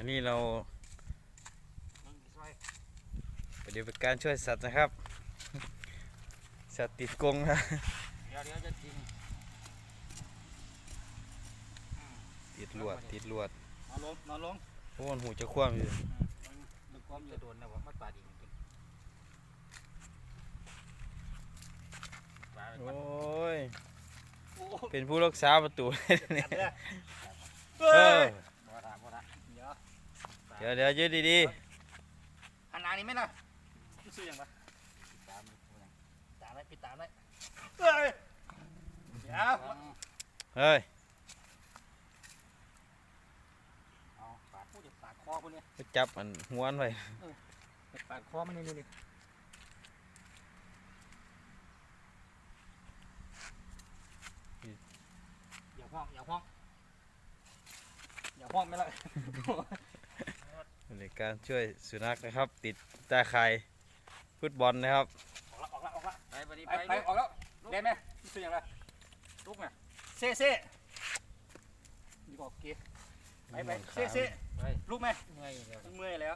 อันนี้เรามึงซอยปฏิบัติการช่วยสัตว์นะครับ สัตว์ติดกรงนะเดี๋ยวเดี๋ยวจะจริงติดลวดติดลวดนอนลงนอนลงโอ้มันหูจะคว่ำอยู่มันความจะโดนนะวะมันปาดอีกจริงปาดโอมัน้ยโอ้เป็นผู้รักษาประตูจับเลยเออบ่ได้บ่ได้ เดี๋ยวเดี๋ยวเดี๋ยวยืดดีอันนานี้ไหมล่ะซื้อยังปะตามตามไว้ปิดตามไว้เฮ้ยเดี๋ยวๆ เฮ้ยเอาปาดพูดเดี๋ยวปาดคอพวกนี้ไปจับมันหัวมันไว้ปาดคอมันนี่นี่นี่อย่าห้องอย่าห้องอย่าห้องไม่ละ ในการช่วยสุนัขนะครับ ติดตาข่ายฟุตบอลนะครับ ออกละออกละออกละไปไปดิไปไปไปออกแล้วได้ไหมซื้อยังไงลุกไงเซ่เซ่ดีกว่าเกียร์ไปไปเซ่เซ่ไปลูกไหมเมื่อยเดี๋ยวมันเมื่อยแล้ว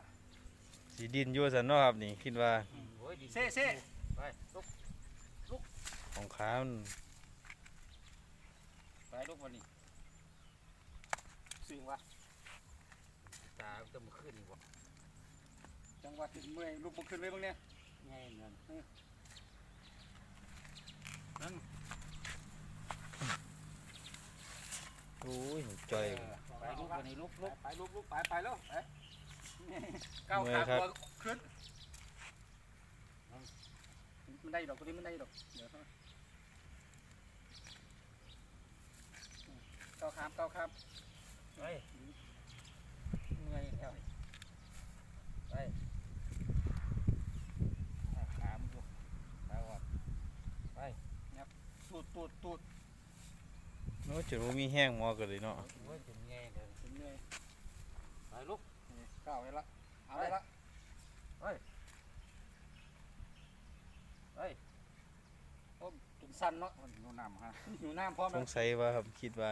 สีดินอยั่วสันเนาะครับนี่คิดว่าโอ้ยดิเซ่เซ่ไปลุกของขามันไปลุกวันนี้ซื้อวะ ตาจะมาขึ้นอีกวะจังหวะที่เมื่อยลูกบุกขึ้นเลยบ้างเนี่ยง่ายเงินโอ้ยจ่อยไปลุกวันนี้ลุกลุกไปลูกลูกไปไปแล้วไปก้าวเมื่ขาอยครับตัวขึ้นมันได้ดอกตัวนี้มันได้ดอกเดี๋ยวก้าวขามก้าวขามไปเมื่อยแล้วไปขามันอยู่ขาอ่อนตูดตูดตูดโน้จุดว่ามีแห้งมอกันเลยเนาะโอ้ยถึงง่ายเลยวถึงเลยไปลุกก้าวไปละเอาไปละไปโอ้ถึงสั้นเนาะมันโน่น้ำฮะอยู่น้ำพร้อมสงสัยว่าครับคิดว่า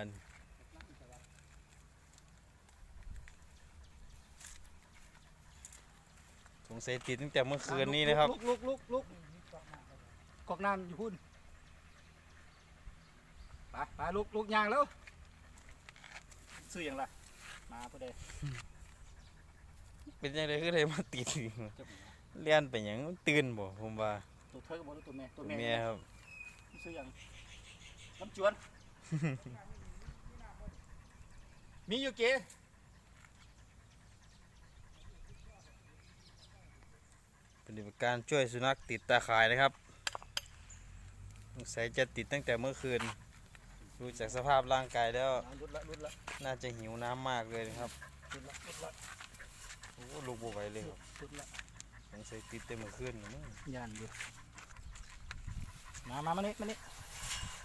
นี่สงสัยติดตั้งแต่เมื่อคืนนี้นะครับ ลุกลุกลุกลุกกอกน้ำอยู่พุ่นไปไปลุกลุกยางแล้วซื้ออย่างไรมาพอดีเป็นยังไงก็เลยมาติดอีกเลี้ยนไปหยังมันตื่นบ่ผมว่าตัวเธอกับบ่ตัวแม่ตัวตัวแม่แม่ครับซื้ออย่างน้ำจวน มีอยู่เก๋ ปฏิบัติการช่วยสุนัขติดตาข่ายนะครับสงสัยจะติดตั้งแต่เมื่อคืน ดูจากสภาพร่างกายแล้ว รุดละรุดละน่าจะหิวน้ำมากเลยนะครับรุดละรุดละโอ้ลูกบัวไหวเลยครับรุดละสงสัยติดแต่เมื่อคืนนี่มั้งย่านอยู่มามามานี่มานี่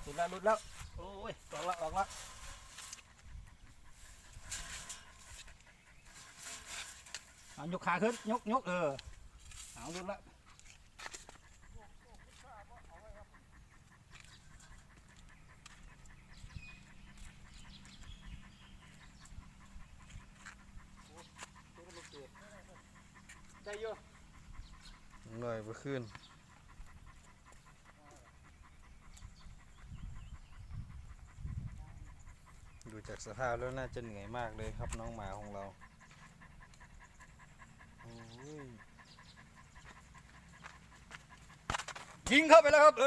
รุดละรุดแล้วโอ้ยออกละออกละเอายกขาขึ้นยกยกเออ เอารุดละได้เยอะหน่อยเมื่อคืนดูจากสภาพแล้วน่าจะเหนื่อยมากเลยครับน้องหมาของเราโอ้ย ยิงเข้าไปแล้วครับ เอ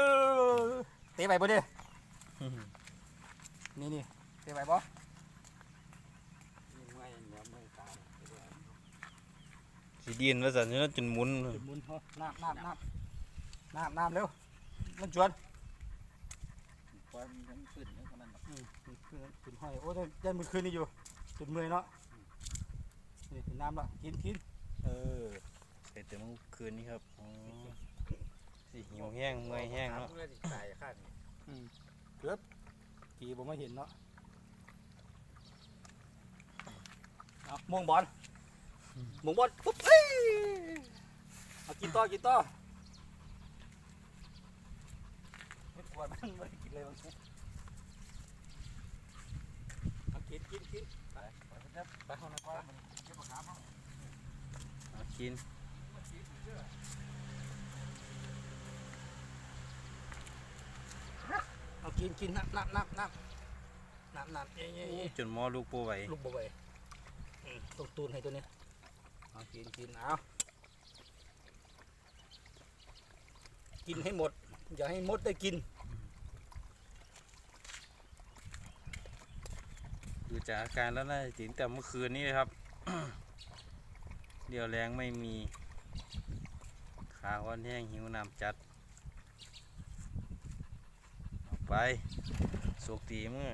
อเตะไปบ่เด้นี่นี่เตะไปบ่เมื่อยเดี๋ยวเมื่อสีดินว่าสันจะจนหมุนจุดมุนเฮาน้ำน้ำน้ำน้ำน้ำเร็วมันจวนปล่อยมันขึ้นนี่คนนั้นอืมขึ้นขึ้นห้อยโอ้ยยันมือคืนนี่อยู่จุดเมื่อยเนาะนี่น้ำละกินกินเออใส่แต่เมื่อคืนนี้ครับ สิหิวแห้งเมื่อยแห้งเนาะเมื่อยตายข้างอืมเกือบปีผมไม่เห็นเนาะเอามงบอลมงบอลปุ๊บเอ้ยเอากินต่อกินต่อไม่ควรมันไม่ได้กินเลยบางทีเอากินกินกินไปไปไปไปห้องน้ำไปเก็บขาเขาเอากิน เอา กินกินนับนับนับนับนับนับเย้เย้โอ้เย้จนหมอลูกปูไหวลูกบ่ไหวอืมต้องตูนให้ตัวนี้เอากินกินเอากินให้หมด อย่าให้มดได้กินดูจากอาการแล้วน่าจะติดตั้งแต่เมื่อคืนนี้เลยครับ เดี๋ยวแรงไม่มี ขาอ่อนแห้งหิวน้ำจัดเอา ไปสุกตีมือ